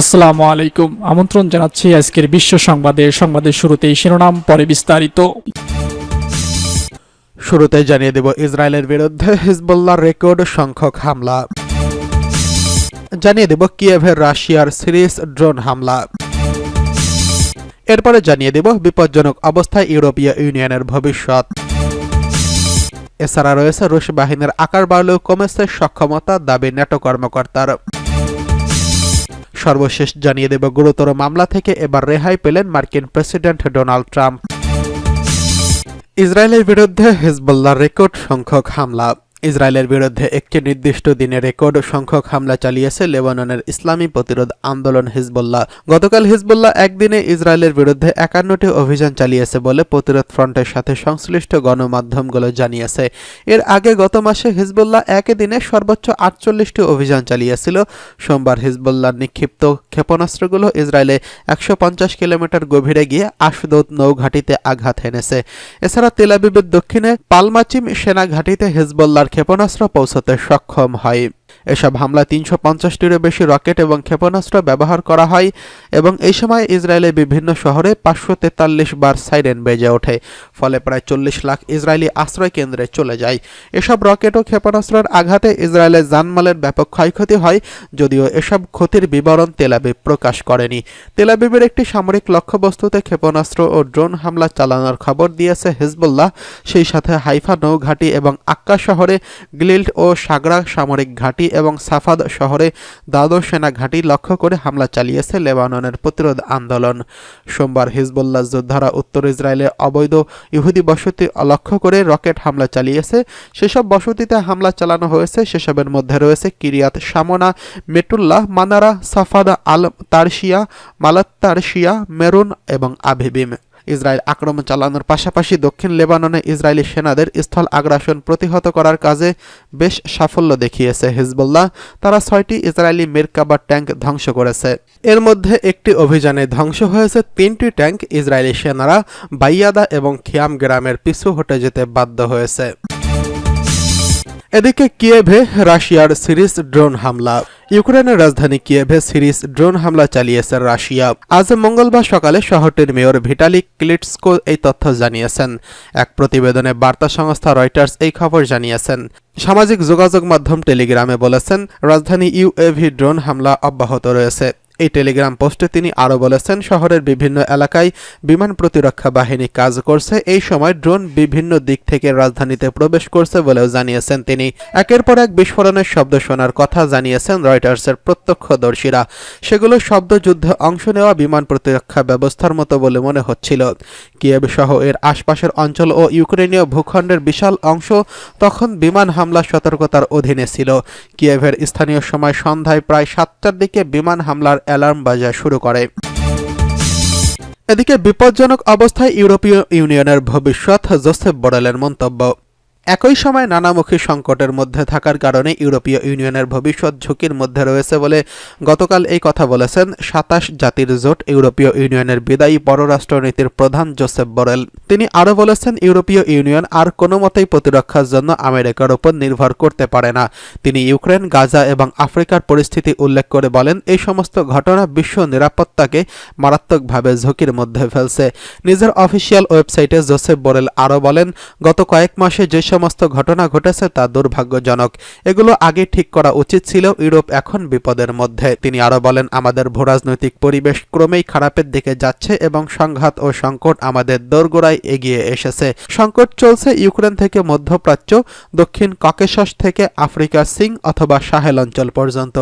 আসসালামু আলাইকুম। আমন্ত্রণ জানাচ্ছি আজকের বিশ্ব সংবাদে। সংবাদের শুরুতেই শিরোনাম, পরে বিস্তারিত। শুরুতে জানিয়ে দেব ইসরায়েলের বিরুদ্ধে হিজবুল্লাহর রেকর্ড সংখ্যক হামলা। জানিয়ে দেব কিয়েভের রাশিয়ার সিরিজ ড্রোন হামলা। এরপরে জানিয়ে দেব বিপজ্জনক অবস্থায় ইউরোপীয় ইউনিয়নের ভবিষ্যৎ। এছাড়া রয়েছে রুশ বাহিনীর আকার বাড়লেও কমেছে সক্ষমতা, দাবি ন্যাটো কর্মকর্তার। সর্বশেষ জানিয়ে দেব গুরুতর মামলা থেকে এবার রেহাই পেলেন মার্কিন প্রেসিডেন্ট ডোনাল্ড ট্রাম্প। ইসরায়েলের বিরুদ্ধে হিজবুল্লাহর রেকর্ড সংখ্যক হামলা। ইসরায়েলের বিরুদ্ধে একটি নির্দিষ্ট দিনে রেকর্ড সংখ্যক হামলা চালিয়েছে লেবাননের ইসলামী প্রতিরোধ আন্দোলন হিজবুল্লাহ। গতকাল হিজবুল্লাহ একদিনে ইসরায়েলের বিরুদ্ধে একান্নটি অভিযান চালিয়েছে বলে প্রতিরোধ ফ্রন্টের সাথে সংশ্লিষ্ট গণমাধ্যমগুলো জানিয়েছে। এর আগে গত মাসে হিজবুল্লাহ একই দিনে সর্বোচ্চ আটচল্লিশটি অভিযান চালিয়েছিল। সোমবার হিজবুল্লাহর নিক্ষিপ্ত ক্ষেপণাস্ত্রগুলো ইসরায়েলে একশো পঞ্চাশ কিলোমিটার গভীরে গিয়ে আশদৌদ নৌঘাটিতে আঘাত হেনেছে। এছাড়া তেলাবিবের দক্ষিণে পালমাচিম সেনা ঘাঁটিতে হিজবুল্লাহর ক্ষেপণাস্ত্র পৌঁছাতে সক্ষম হয়। এসব হামলায় তিনশো পঞ্চাশটিরও বেশি রকেট এবং ক্ষেপণাস্ত্র ব্যবহার করা হয় এবং এই সময় ইসরায়েলের বিভিন্ন শহরে পাঁচশো তেতাল্লিশ বার সাইরেন বেজে ওঠে, ফলে প্রায় চল্লিশ লাখ ইসরায়েলি আশ্রয় কেন্দ্রে চলে যায়। এসব রকেট ও ক্ষেপণাস্ত্রের আঘাতে ইসরায়েলের জানমালের ব্যাপক ক্ষয়ক্ষতি হয়, যদিও এসব ক্ষতির বিবরণ তেলাবিব প্রকাশ করেনি। তেলাবিবের একটি সামরিক লক্ষ্যবস্তুতে ক্ষেপণাস্ত্র ও ড্রোন হামলা চালানোর খবর দিয়েছে হিজবুল্লাহ। সেই সাথে হাইফা নৌঘাটি এবং আক্কা শহরে গ্লিল্ড ও সাগরা সামরিক ঘাঁটি এবং সাফাদ শহরে দ্বাদশ সেনা ঘাঁটি লক্ষ্য করে হামলা চালিয়েছে লেবাননের প্রতিরোধ আন্দোলন। সোমবার হিজবুল্লাহ যোদ্ধারা উত্তর ইসরায়েলে অবৈধ ইহুদি বসতি লক্ষ্য করে রকেট হামলা চালিয়েছে। সেসব বসতিতে হামলা চালানো হয়েছে। সেসবের মধ্যে রয়েছে কিরিয়াত সামনা মেটুল্লাহ মানারা, সাফাদা আল তারশিয়া মালাত তারশিয়া মেরুন এবং আভিবিম ইসরায়েল আক্রমণ চালানোর পাশাপাশি দক্ষিণ লেবাননে ইসরায়েলি সেনাদের স্থল আগ্রাসন প্রতিহত করার কাজে বেশ সাফল্য দেখিয়েছে হিজবুল্লাহ। তারা ছয়টি ইসরায়েলি মেরকাবা ট্যাঙ্ক ধ্বংস করেছে। এর মধ্যে একটি অভিযানে ধ্বংস হয়েছে তিনটি ট্যাঙ্ক ইসরায়েলি সেনারা। বাইয়াদা এবং খিয়াম গ্রামের পিছু হটে যেতে বাধ্য হয়েছে। এদিকে কিয়েভে রাশিয়ার সিরিজ ড্রোন হামলা। ইউক্রেনের রাজধানী কিয়েভে সিরিজ ড্রোন হামলা চালিয়েছে রাশিয়া। আজ মঙ্গলবার সকালে শহরটির মেয়র ভিটালি ক্লিটসকো এই তথ্য জানিয়েছেন। এক প্রতিবেদনে বার্তা সংস্থা রয়টার্স এই খবর জানিয়েছেন। সামাজিক যোগাযোগ মাধ্যম টেলিগ্রামে বলেছেন, রাজধানী ইউএভি ড্রোন হামলা অব্যাহত রয়েছে। এই টেলিগ্রাম পোস্টে তিনি আরও বলেছেন, শহরের বিভিন্ন এলাকায় বিমান প্রতিরক্ষা বাহিনী কাজ করছে। এই সময় ড্রোন বিভিন্ন দিক থেকে রাজধানীতে প্রবেশ করছে বলেও জানিয়েছেন তিনি। একের পর এক বিস্ফোরণের শব্দ শোনার কথা জানিয়েছেন রয়টার্সের প্রত্যক্ষদর্শীরা। সেগুলো শব্দযুদ্ধে অংশ নেওয়া বিমান প্রতিরক্ষা ব্যবস্থার মতো বলে মনে হচ্ছিল। কিয়েভ সহ এর আশপাশের অঞ্চল ও ইউক্রেনীয় ভূখণ্ডের বিশাল অংশ তখন বিমান হামলা সতর্কতার অধীনে ছিল। কিয়েভের স্থানীয় সময় সন্ধ্যায় প্রায় সাতটার দিকে বিমান হামলার অ্যালার্ম বাজা শুরু করে। এদিকে বিপজ্জনক অবস্থায় ইউরোপীয় ইউনিয়নের ভবিষ্যৎ জোসেফ বরেলের মন্তব্য। একই সময় নানামুখী সংকটের মধ্যে থাকার কারণে ইউরোপীয় ইউনিয়নের ভবিষ্যৎ ঝুঁকির মধ্যে রয়েছে বলে গতকাল এই কথা বলেছেন সাতাশ জাতির জোট ইউরোপীয় ইউনিয়নের বিদায়ী পররাষ্ট্রনীতির প্রধান জোসেফ বরেল। তিনি আরও বলেছেন, ইউরোপীয় ইউনিয়ন আর কোনো মতেই প্রতিরক্ষার জন্য আমেরিকার উপর নির্ভর করতে পারে না। তিনি ইউক্রেন, গাজা এবং আফ্রিকার পরিস্থিতি উল্লেখ করে বলেন, এই সমস্ত ঘটনা বিশ্ব নিরাপত্তাকে মারাত্মকভাবে ঝুঁকির মধ্যে ফেলছে। নিজের অফিসিয়াল ওয়েবসাইটে জোসেফ বরেল আরও বলেন, গত কয়েক মাসে যে সমস্ত ঘটনা ঘটেছে তা দুর্ভাগ্যজনক। এগুলো আগে ঠিক করা উচিত ছিল, ইউরোপ এখন বিপদের মধ্যে। তিনি আরও বলেন, আমাদের ভূরাজনৈতিক পরিবেশ ক্রমেই খারাপের দিকে যাচ্ছে এবং সংঘাত ও সংকট আমাদের দোরগোড়ায় এগিয়ে এসেছে। সংকট চলছে ইউক্রেন থেকে মধ্যপ্রাচ্য, দক্ষিণ ককেশাস থেকে আফ্রিকার সিং অথবা সাহেল অঞ্চল পর্যন্ত।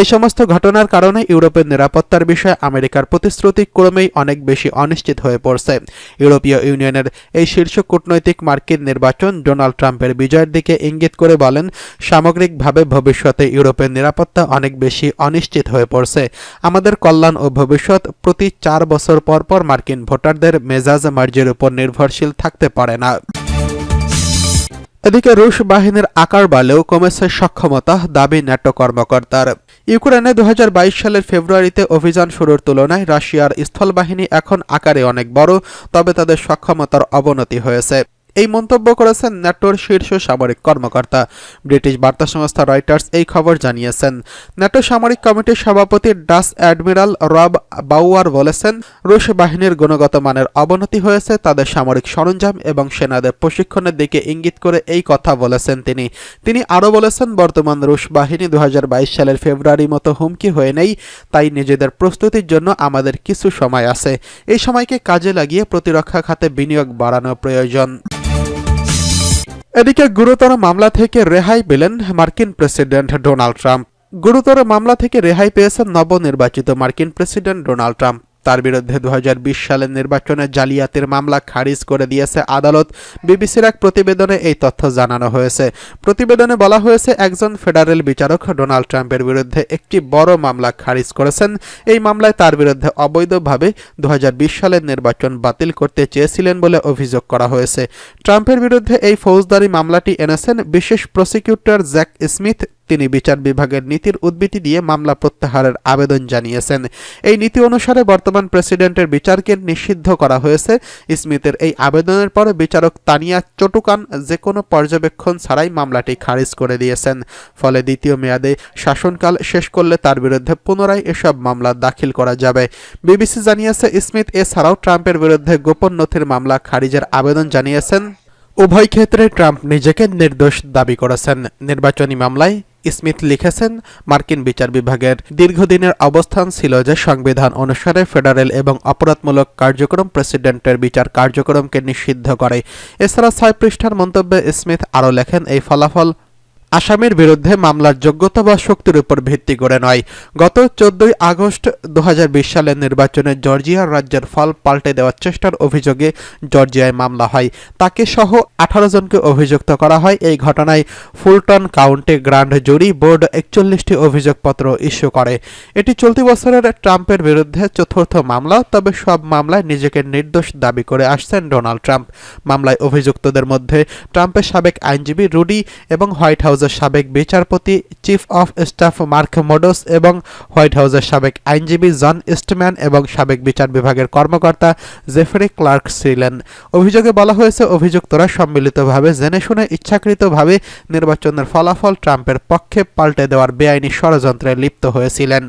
এই সমস্ত ঘটনার কারণে ইউরোপের নিরাপত্তার বিষয়ে আমেরিকার প্রতিশ্রুতি ক্রমেই অনেক বেশি অনিশ্চিত হয়ে পড়ছে। ইউরোপীয় ইউনিয়নের এই শীর্ষ কূটনৈতিক মার্কিন নির্বাচন ডোনাল্ড ট্রাম্পের বিজয়ের দিকে ইঙ্গিত করে বলেন, সামগ্রিকভাবে ভবিষ্যতে ইউরোপের নিরাপত্তা অনেক বেশি অনিশ্চিত হয়ে পড়ছে। আমাদের কল্যাণ ও ভবিষ্যৎ প্রতি চার বছর পর পর মার্কিন ভোটারদের মেজাজ মার্জের উপর নির্ভরশীল থাকতে পারে না। এদিকে রুশ বাহিনীর আকার বাড়লেও কমেছে সক্ষমতা, দাবি ন্যাটো কর্মকর্তার। ইউক্রেনে দু হাজার বাইশ সালের ফেব্রুয়ারিতে অভিযান শুরুর তুলনায় রাশিয়ার স্থলবাহিনী এখন আকারে অনেক বড়, তবে তাদের সক্ষমতার অবনতি হয়েছে। এই মন্তব্য করেছেন ন্যাটোর শীর্ষ সামরিক কর্মকর্তা। ব্রিটিশ বার্তা সংস্থা রয়টার্স এই খবর জানিয়েছেন। ন্যাটো সামরিক কমিটির সভাপতি ডাস অ্যাডমিরাল রব বাউয়ার বলেছেন, রুশ বাহিনীর গুণগত মানের অবনতি হয়েছে, তাদের সামরিক সরঞ্জাম এবং সেনাদের প্রশিক্ষণের দিকে ইঙ্গিত করে এই কথা বলেছেন তিনি। তিনি আরও বলেছেন, বর্তমান রুশ বাহিনী দু হাজার বাইশ সালের ফেব্রুয়ারি মতো হুমকি হয়ে নেই, তাই নিজেদের প্রস্তুতির জন্য আমাদের কিছু সময় আছে। এই সময়কে কাজে লাগিয়ে প্রতিরক্ষা খাতে বিনিয়োগ বাড়ানো প্রয়োজন। এদিকে গুরুতর মামলা থেকে রেহাই পেলেন মার্কিন প্রেসিডেন্ট ডোনাল্ড ট্রাম্প। গুরুতর মামলা থেকে রেহাই পেয়েছেন নবনির্বাচিত মার্কিন প্রেসিডেন্ট ডোনাল্ড ট্রাম্প। তার বিরুদ্ধে দু হাজার বিশ সালের নির্বাচনে জালিয়াতির মামলা খারিজ করে দিয়েছে আদালত। বিবিসির এক প্রতিবেদনে এই তথ্য জানানো হয়েছে। প্রতিবেদনে বলা হয়েছে, একজন ফেডারেল বিচারক ডোনাল্ড ট্রাম্পের বিরুদ্ধে একটি বড় মামলা খারিজ করেছেন। এই মামলায় তার বিরুদ্ধে অবৈধভাবে দু হাজার বিশ সালের নির্বাচন বাতিল করতে চেয়েছিলেন বলে অভিযোগ করা হয়েছে। ট্রাম্পের বিরুদ্ধে এই ফৌজদারি মামলাটি এনেছেন বিশেষ প্রসিকিউটর জ্যাক স্মিথ তিনি বিচার বিভাগের নীতির উদ্বৃত্তি দিয়ে মামলা প্রত্যাহারের আবেদন জানিয়েছেন। এই নীতি অনুসারে বর্তমান প্রেসিডেন্টের বিচারকে নিষিদ্ধ করা হয়েছে। স্মিথের এই আবেদনের পরে বিচারক তানিয়া চটুকান যে কোনো পর্যবেক্ষণ ছাড়াই মামলাটি খারিজ করে দিয়েছেন। ফলে দ্বিতীয় মেয়াদে শাসনকাল শেষ করলে তার বিরুদ্ধে পুনরায় এসব মামলা দাখিল করা যাবে। বিবিসি জানিয়েছে, স্মিথ এছাড়াও ট্রাম্পের বিরুদ্ধে গোপন নথির মামলা খারিজের আবেদন জানিয়েছেন। উভয় ক্ষেত্রে ট্রাম্প নিজেকে নির্দোষ দাবি করেছেন। নির্বাচনী মামলায় স্মিথ লিখেছেন, মার্কিন বিচার বিভাগের দীর্ঘদিনের অবস্থান ছিল যে সংবিধান অনুসারে ফেডারেল এবং অপরাধমূলক কার্যক্রম প্রেসিডেন্টের বিচার কার্যক্রমকে নিষিদ্ধ করে। এছাড়া ছয় পৃষ্ঠার মন্তব্যে স্মিথ আরও লেখেন, এই ফলাফল আসামির বিরুদ্ধে মামলার যোগ্যতা বা শক্তির উপর ভিত্তি করে নয়। গত চোদ্দই আগস্ট দু হাজার বিশ সালের নির্বাচনে জর্জিয়ার রাজ্যের ফল পাল্টে দেওয়ার চেষ্টার অভিযোগে জর্জিয়ায় মামলা হয়। তাকে সহ আঠারো জনকে অভিযুক্ত করা হয়। এই ঘটনায় Fulton County grand jury board একচল্লিশটি অভিযোগপত্র ইস্যু করে। এটি চলতি বছরের ট্রাম্পের বিরুদ্ধে চতুর্থ মামলা, তবে সব মামলায় নিজেকে নির্দোষ দাবি করে আসছেন ডোনাল্ড ট্রাম্প। মামলায় অভিযুক্তদের মধ্যে ট্রাম্পের সাবেক আইনজীবী রুডি এবং হোয়াইট হাউসের সাবেক বিচারপতি, chief of staff Mark Meadows এবং হোয়াইট হাউসের সাবেক আইনজীবী জন ইস্টম্যান এবং সাবেক বিচার বিভাগের কর্মকর্তা জেফরি ক্লার্ক ছিলেন। অভিযোগে বলা হয়েছে, অভিযুক্তরা সম্মিলিতভাবে জেনে শুনে ইচ্ছাকৃতভাবে নির্বাচনের ফলাফল ট্রাম্পের পক্ষে পাল্টে দেওয়ার বেআইনি ষড়যন্ত্রে লিপ্ত হয়েছিলেন।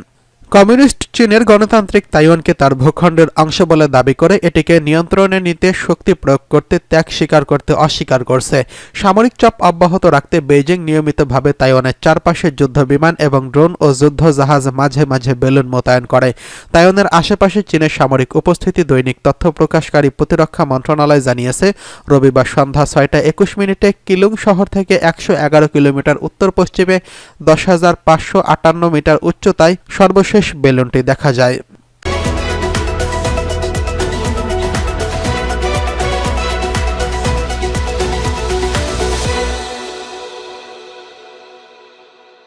কমিউনিস্ট চীনের গণতান্ত্রিক তাইওয়ানকে তার ভূখণ্ডের অংশ বলে দাবি করে এটিকে নিয়ন্ত্রণে নিতে শক্তি প্রয়োগ করতে ত্যাগ স্বীকার করতে অস্বীকার করছে। সামরিক চাপ অব্যাহত রাখতে বেইজিং নিয়মিতভাবে তাইওয়ানের চারপাশে যুদ্ধ বিমান এবং ড্রোন ও যুদ্ধ জাহাজ মাঝে মাঝে বেলুন মোতায়েন করে। তাইওয়ানের আশেপাশে চীনের সামরিক উপস্থিতি দৈনিক তথ্য প্রকাশকারী প্রতিরক্ষা মন্ত্রণালয় জানিয়েছে, রবিবার সন্ধ্যা ছয়টা একুশ মিনিটে কিলুং শহর থেকে একশো এগারো কিলোমিটার উত্তর পশ্চিমে দশ মিটার উচ্চতায় সর্বশেষ বেলুনটি দেখা যায়।